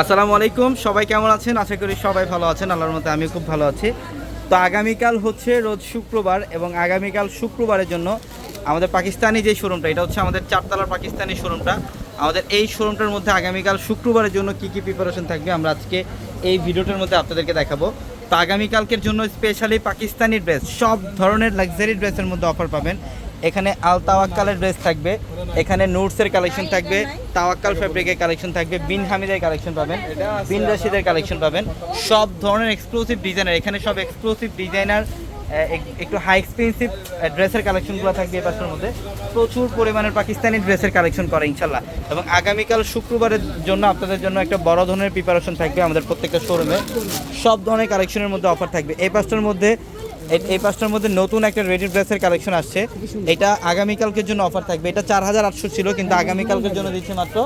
আসসালামু আলাইকুম, সবাই কেমন আছেন? আশা করি সবাই ভালো আছেন, আল্লাহর মতে আমি খুব ভালো আছি। তো আগামীকাল হচ্ছে রোজ শুক্রবার এবং আগামীকাল শুক্রবারের জন্য আমাদের পাকিস্তানি যে শোরুমটা, এটা হচ্ছে আমাদের চারতলার পাকিস্তানি শোরুমটা। আমাদের এই শোরুমটার মধ্যে আগামীকাল শুক্রবারের জন্য কি কি প্রিপারেশন থাকবে আমরা আজকে এই ভিডিওটার মধ্যে আপনাদেরকে দেখাবো। তো আগামীকালকের জন্য স্পেশালি পাকিস্তানি ড্রেস সব ধরনের লাক্সারি ড্রেসের মধ্যে অফার পাবেন। এখানে আল তাওয়াক্কালের ড্রেস থাকবে, এখানে নোটসের কালেকশন থাকবে, তাওয়াক্কাল ফ্যাব্রিকের কালেকশন থাকবে, বিন হামিদের কালেকশন পাবেন, বিন রাশিদের কালেকশন পাবেন। সব ধরনের এক্সক্লুসিভ ডিজাইনার এখানে সব এক্সক্লুসিভ ডিজাইনার একটু হাই এক্সপেন্সিভ ড্রেসের কালেকশনগুলো থাকবে এই পাশের মধ্যে। প্রচুর পরিমাণের পাকিস্তানি ড্রেসের কালেকশন করে ইনশাল্লাহ। এবং আগামীকাল শুক্রবারের জন্য আপনাদের জন্য একটা বড় ধরনের প্রিপারেশন থাকবে আমাদের প্রত্যেকটা শোরুমে সব ধরনের কালেকশনের মধ্যে অফার থাকবে। এই পাঁচটার মধ্যে এই- এই পাঁচটার মধ্যে নতুন একটা রেডি ড্রেসের কালেকশন আসছে। এটা আগামীকালকের জন্য অফার থাকবে। এটা চার হাজার আটশো ছিল কিন্তু আগামীকালকের জন্য দিচ্ছে মাত্র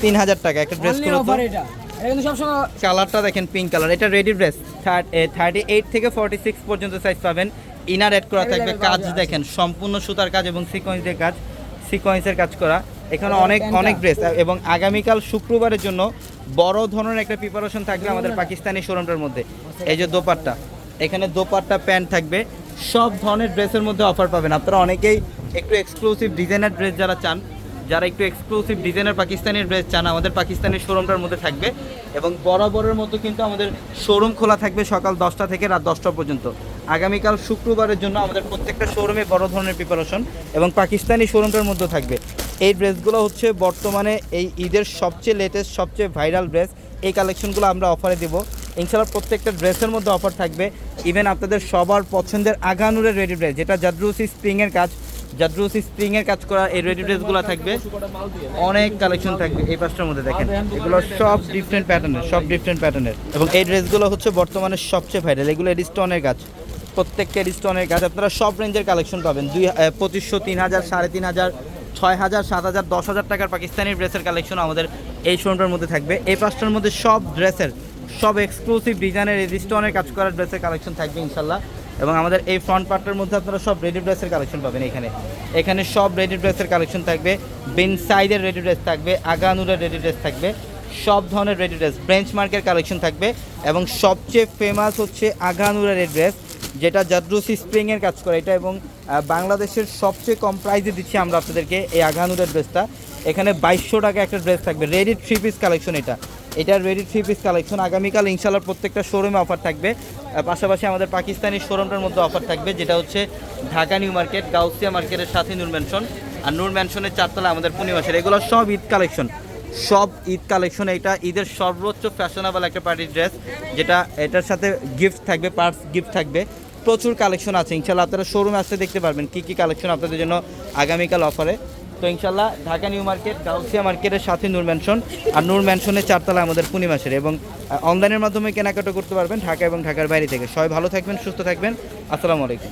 তিন হাজার টাকা একটা ড্রেস কালারটা দেখেন পিঙ্ক কালার এটা রেডি ড্রেস থার্টি এইট থেকে ফর্টি সিক্স পর্যন্ত সাইজ পাবেন। ইনার অ্যাড করা থাকবে। কাজ দেখেন সম্পূর্ণ সুতার কাজ এবং সিকোয়েন্স দিয়ে কাজ। সিকোয়েন্সের কাজ করা। এখানে অনেক অনেক ড্রেস এবং আগামীকাল শুক্রবারের জন্য বড় ধরনের একটা প্রিপারেশন থাকবে আমাদের পাকিস্তানি শোরুমটার মধ্যে। এই যে দোপাট্টা। এখানে দোপাট্টা, প্যান্ট থাকবে। সব ধরনের ড্রেসের মধ্যে অফার পাবেন। আপনারা অনেকেই একটু এক্সক্লুসিভ ডিজাইনার ড্রেস যারা চান, যারা একটু এক্সক্লুসিভ ডিজাইনার পাকিস্তানি ড্রেস চান, আমাদের পাকিস্তানি শোরুমটার মধ্যে থাকবে। এবং বরাবরের মতো কিন্তু আমাদের শোরুম খোলা থাকবে সকাল দশটা থেকে রাত দশটা পর্যন্ত। আগামীকাল শুক্রবারের জন্য আমাদের প্রত্যেকটা শোরুমে বড় ধরনের প্রিপারেশন এবং পাকিস্তানি শোরুমটার মধ্যে থাকবে। এই ড্রেসগুলো হচ্ছে বর্তমানে এই ঈদের সবচেয়ে লেটেস্ট সবচেয়ে ভাইরাল ড্রেস এই কালেকশনগুলো আমরা অফারে দেবো। ইনশাল্লাহ প্রত্যেকটা ড্রেসের মধ্যে অফার থাকবে। ইভেন আপনাদের সবার পছন্দের আগানুরের রেডি ড্রেস যেটা জাদ্রুসি স্প্রিংয়ের কাজ জাদ্রুসি স্প্রিংয়ের কাজ করা এই রেডি ড্রেসগুলো থাকবে। অনেক কালেকশন থাকবে এই পাঁচটার মধ্যে, দেখেন। এগুলো সব ডিফারেন্ট প্যাটার্নের সব ডিফারেন্ট প্যাটার্নের এবং এই ড্রেসগুলো হচ্ছে বর্তমানে সবচেয়ে ভাইরাল এগুলো এডিস্টনের কাজ। প্রত্যেকটা এডিস্টনের কাজ, আপনারা সব রেঞ্জের কালেকশন পাবেন। দুই পঁচিশশো, তিন হাজার, সাড়ে তিন হাজার, ছয় হাজার, সাত হাজার, দশ হাজার টাকার পাকিস্তানি ড্রেসের কালেকশন আমাদের এই শোরুমটার মধ্যে থাকবে। এই পাঁচটার মধ্যে সব ড্রেসের সব এক্সক্লুসিভ ডিজাইনের রেজিস্টনের কাজ করার ড্রেসের কালেকশন থাকবে ইনশাল্লাহ। এবং আমাদের এই ফ্রন্ট পার্টের মধ্যে আপনারা সব রেডি ড্রেসের কালেকশন পাবেন এখানে। এখানে সব রেডি ড্রেসের কালেকশন থাকবে। বিন সাইডের রেডি ড্রেস থাকবে, আগানুরের রেডি ড্রেস থাকবে। সব ধরনের রেডি ড্রেস ব্রেঞ্চ মার্কের কালেকশন থাকবে। এবং সবচেয়ে ফেমাস হচ্ছে আগানুরের রেড ড্রেস যেটা জাদ্রুসি স্প্রিংয়ের কাজ করে। এটা এবং বাংলাদেশের সবচেয়ে কম প্রাইসে দিচ্ছি আমরা আপনাদেরকে এই আগানুরের ড্রেসটা এখানে বাইশশো টাকা একটা ড্রেস থাকবে। রেডি থ্রি পিস কালেকশন এটা। এটার রেডি থ্রি পিস কালেকশন আগামীকাল ইনশাল্লাহ প্রত্যেকটা শোরুমে অফার থাকবে। পাশাপাশি আমাদের পাকিস্তানি শোরুমটার মধ্যে অফার থাকবে, যেটা হচ্ছে ঢাকা নিউ মার্কেট, গাউসিয়া মার্কেটের সাথে নূর ম্যানশন আর নূর ম্যানশনের চারতলা আমাদের পূর্ণিমাসের এগুলো সব ঈদ কালেকশন সব ঈদ কালেকশন এটা ঈদের সর্বোচ্চ ফ্যাশনেবল একটা পার্টির ড্রেস যেটা এটার সাথে গিফট থাকবে পার্টস গিফট থাকবে। প্রচুর কালেকশন আছে। ইনশাল্লাহ আপনারা শোরুমে আসতে দেখতে পারবেন কী কী কালেকশন আপনাদের জন্য আগামীকাল অফারে তো ইনশাল্লাহ ঢাকা নিউ মার্কেট, গাউসিয়া মার্কেটের সাথে নূর ম্যানশন আর নূর ম্যানশনের চারতলা আমাদের পূর্ণিমাসের এবং অনলাইনের মাধ্যমে কেনাকাটা করতে পারবেন ঢাকা এবং ঢাকার বাইরে থেকে। সবাই ভালো থাকবেন, সুস্থ থাকবেন। আসসালামু আলাইকুম।